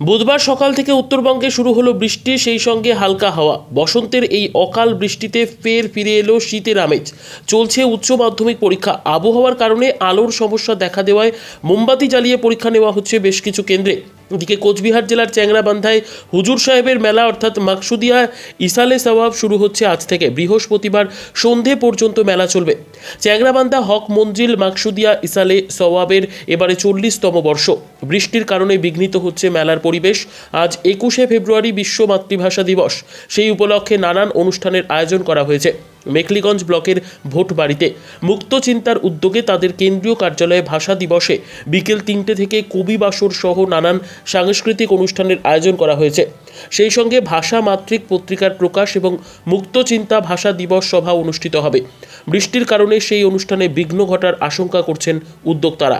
বুধবার সকাল থেকে উত্তরবঙ্গে শুরু হলো বৃষ্টি, সেই সঙ্গে হালকা হাওয়া। বসন্তের এই অকাল বৃষ্টিতে ফের ফিরে এলো শীতের আমেজ। চলছে উচ্চ মাধ্যমিক পরীক্ষা। আবহাওয়ার কারণে আলোর সমস্যা দেখা দেওয়ায় মোমবাতি জ্বালিয়ে পরীক্ষা নেওয়া হচ্ছে বেশ কিছু কেন্দ্রে। এদিকে কোচবিহার জেলার চ্যাংরাবান্ধায় হুজুর সাহেবের মেলা, অর্থাৎ মাকসুদিয়া ইসালে সওয়াব শুরু হচ্ছে আজ থেকে। বৃহস্পতিবার সন্ধে পর্যন্ত মেলা চলবে। চ্যাংরাবান্ধা হক মঞ্জিল, মাকসুদিয়া ইসালে সওয়াবের এবারে চল্লিশতম বর্ষ। বৃষ্টির কারণে বিঘ্নিত হচ্ছে মেলার পরিবেশ। আজ একুশে ফেব্রুয়ারি বিশ্ব মাতৃভাষা দিবস। সেই উপলক্ষে নানান অনুষ্ঠানের আয়োজন করা হয়েছে মেখলিগঞ্জ ব্লকের ভোট বাড়িতে মুক্ত চিন্তার উদ্যোগে তাদের কেন্দ্রীয় কার্যালয়ে ভাষা দিবসে বিকেল তিনটে থেকে কবি বাসর সহ নানান সাংস্কৃতিক অনুষ্ঠানের আয়োজন করা হয়েছে। সেই সঙ্গে ভাষা মাতৃক পত্রিকার প্রকাশ এবং মুক্ত চিন্তা ভাষা দিবস সভা অনুষ্ঠিত হবে। বৃষ্টির কারণে সেই অনুষ্ঠানে বিঘ্ন ঘটার আশঙ্কা করছেন উদ্যোক্তারা।